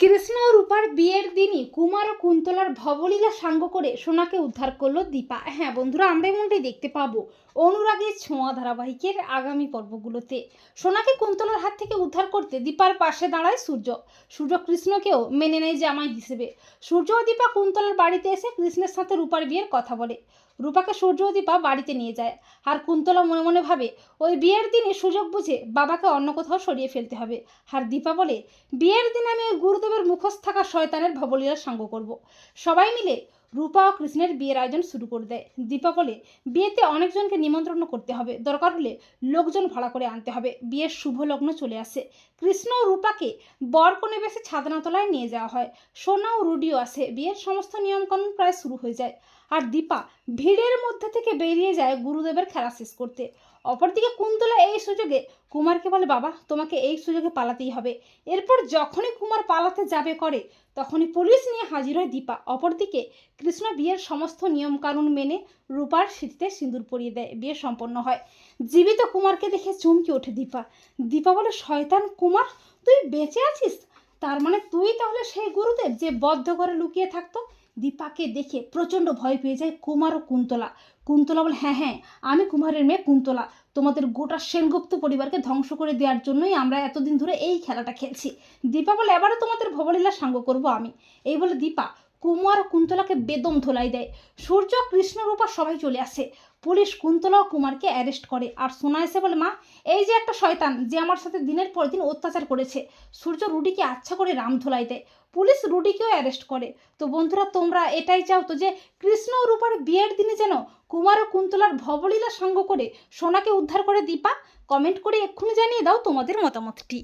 কৃষ্ণ রূপার বিয়ের দিনই কুমার ও কুন্তলার ভবলীলা সাঙ্গ করে সোনাকে উদ্ধার করল দীপা। হ্যাঁ বন্ধুরা, আমরা এমনটাই দেখতে পাবো অনুরাগের ছোঁয়া ধারাবাহিকের আগামী পর্বগুলোতে। সোনাকে কুন্তলার হাত থেকে উদ্ধার করতে দীপার পাশে দাঁড়ায় সূর্য। সূর্য কৃষ্ণকেও মেনে নেয় জামাই হিসেবে। সূর্য ও দীপা কুন্তলার বাড়িতে এসে কৃষ্ণের সাথে রূপার বিয়ের কথা বলে। রূপাকে সূর্য ও দীপা বাড়িতে নিয়ে যায় আর কুন্তলা মনে মনে ভাবে, ওই বিয়ের দিনে সুযোগ বুঝে বাবাকে অন্য কোথাও সরিয়ে ফেলতে হবে। আর দীপা বলে, বিয়ের দিন আমি ওই গুরুদেবের মুখোশ থাকা শয়তানের ভবলীলা সঙ্গ করব। সবাই মিলে রূপা ও কৃষ্ণের বিয়ের আয়োজন শুরু করে দেয়। দীপা বলে, বিয়েতে অনেকজনকে নিমন্ত্রণ করতে হবে। দরকার হলে লোকজন ভাড়া করে আনতে হবে। বিয়ের শুভ লগ্ন চলে আসে। কৃষ্ণ ও রূপাকে বর কোণে বেশি ছাদনাতলায় নিয়ে যাওয়া হয়। সোনা ও রুডিও আসে বিয়ের সমস্ত নিয়মকানুন প্রায় শুরু হয়ে যায়। আর দীপা ভিড়ের মধ্যে থেকে বেরিয়ে যায় গুরুদেবের খেলা শেষ করতে। অপরদিকে কুন্তলা এই সুযোগে কুমারকে বলে, বাবা, তোমাকে এই সুযোগে পালাতেই হবে। এরপর যখনই কুমার পালাতে যাবে করে তখনই পুলিশ নিয়ে হাজির হয় দীপা। অপরদিকে কৃষ্ণ বিয়ের সমস্ত নিয়মকানুন মেনে রূপার স্মৃতিতে সিঁদুর পরিয়ে দেয়। বিয়ে সম্পন্ন হয়। জীবিত কুমারকে দেখে চমকে ওঠে দীপা। দীপা বলে, শয়তান কুমার, তুই বেঁচে আছিস? তার মানে তুই তাহলে সেই গুরুদেব যে বদ্ধ ঘরে লুকিয়ে থাকতো? দীপাকে দেখে প্রচণ্ড ভয় পেয়ে যায় কুমার ও কুন্তলা। কুন্তলা বলে হ্যাঁ হ্যাঁ আমি কুমারের মেয়ে কুন্তলা। তোমাদের গোটা সেনগুপ্ত পরিবারকে ধ্বংস করে দেওয়ার জন্যই আমরা এতদিন ধরে এই খেলাটা খেলছি। দীপা বলে এবারও তোমাদের ভবলীলা সাঙ্গ করব আমি। এই বলে দীপা কুমার ও কুন্তলাকে বেদম ধোলাই দেয়। সূর্য কৃষ্ণ রূপা সবাই চলে আসে। পুলিশ কুন্তলা ও কুমারকে অ্যারেস্ট করে। আর সোনা এসে বলে, মা, এই যে একটা শয়তান যে আমার সাথে দিনের পর দিন অত্যাচার করেছে। সূর্য রুডিকে আচ্ছা করে রাম ধোলাই দেয়। পুলিশ রুডিকেও অ্যারেস্ট করে। তো বন্ধুরা, তোমরা এটাই চাও তো যে কৃষ্ণ ও রূপার বিয়ের দিনে যেন কুমার ও কুন্তলার ভবলীলা সঙ্গ করে সোনাকে উদ্ধার করে দীপা কমেন্ট করে এক্ষুনি জানিয়ে দাও তোমাদের মতামতটি।